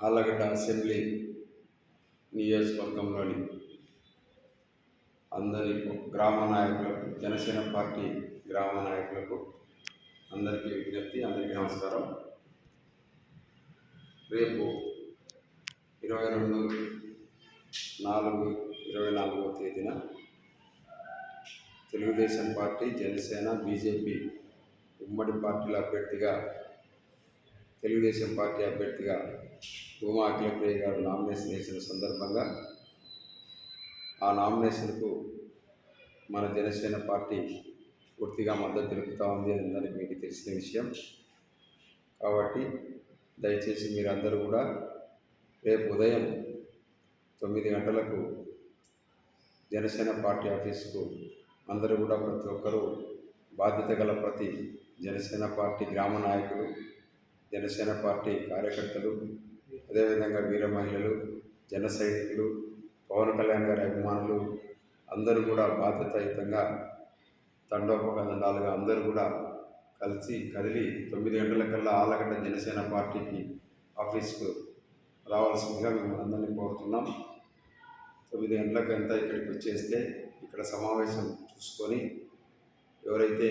Allagadda assembly నియోజకవర్గంలోని అందరి గ్రామ నాయకులకు జనసేన పార్టీ గ్రామ నాయకులకు అందరికీ విజ్ఞప్తి అందరికీ నమస్కారం. రేపు ఇరవై రెండు నాలుగు ఇరవై నాలుగవ తేదీన తెలుగుదేశం పార్టీ జనసేన బీజేపీ ఉమ్మడి పార్టీల అభ్యర్థిగా తెలుగుదేశం పార్టీ అభ్యర్థిగా భూమా అఖిలప్రియ గారు నామినేషన్ వేసిన సందర్భంగా ఆ నామినేషన్కు మన జనసేన పార్టీ పూర్తిగా మద్దతు తెలుపుతూ ఉంది అని మీకు తెలిసిన విషయం. కాబట్టి దయచేసి మీరందరూ కూడా రేపు ఉదయం తొమ్మిది గంటలకు జనసేన పార్టీ ఆఫీసుకు అందరూ కూడా ప్రతి ఒక్కరూ బాధ్యత గల ప్రతి జనసేన పార్టీ గ్రామ నాయకులు జనసేన పార్టీ కార్యకర్తలు అదేవిధంగా వీర మహిళలు జన సైనికులు పవన్ కళ్యాణ్ గారి అభిమానులు అందరూ కూడా బాధ్యతాయుతంగా తండోపదండాలుగా అందరూ కూడా కలిసి కదిలి తొమ్మిది గంటలకల్లా ఆలగడ్డ జనసేన పార్టీకి ఆఫీస్కు రావాల్సిందిగా మేము అందరినీ కోరుతున్నాం. తొమ్మిది గంటలకు ఎంత ఇక్కడికి వచ్చేస్తే ఇక్కడ సమావేశం చూసుకొని ఎవరైతే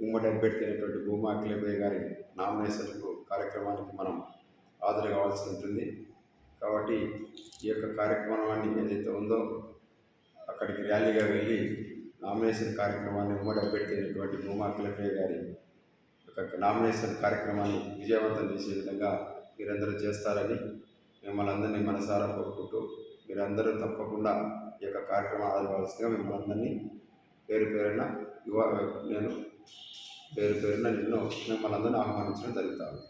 ఉమ్మడి అభ్యర్థి అయినటువంటి భూమా అఖిలపై గారి నామినేషన్కు కార్యక్రమానికి మనం కావాల్సి ఉంటుంది. కాబట్టి ఈ యొక్క కార్యక్రమాన్ని ఏదైతే ఉందో అక్కడికి ర్యాలీగా వెళ్ళి నామినేషన్ కార్యక్రమాన్ని ఉమ్మడి అభ్యర్థి అయినటువంటి గారి యొక్క నామినేషన్ కార్యక్రమాన్ని విజయవంతం చేసే విధంగా మీరందరూ చేస్తారని మిమ్మల్ని అందరినీ మనసారా కోరుకుంటూ మీరందరూ తప్పకుండా ఈ యొక్క కార్యక్రమం ఆదరవలసిందిగా మిమ్మల్ని అందరినీ పేరు పేరున యువ నేను పేరు పేరున నిన్ను మిమ్మల్ని అందరినీ ఆహ్వానించడం జరుగుతుంది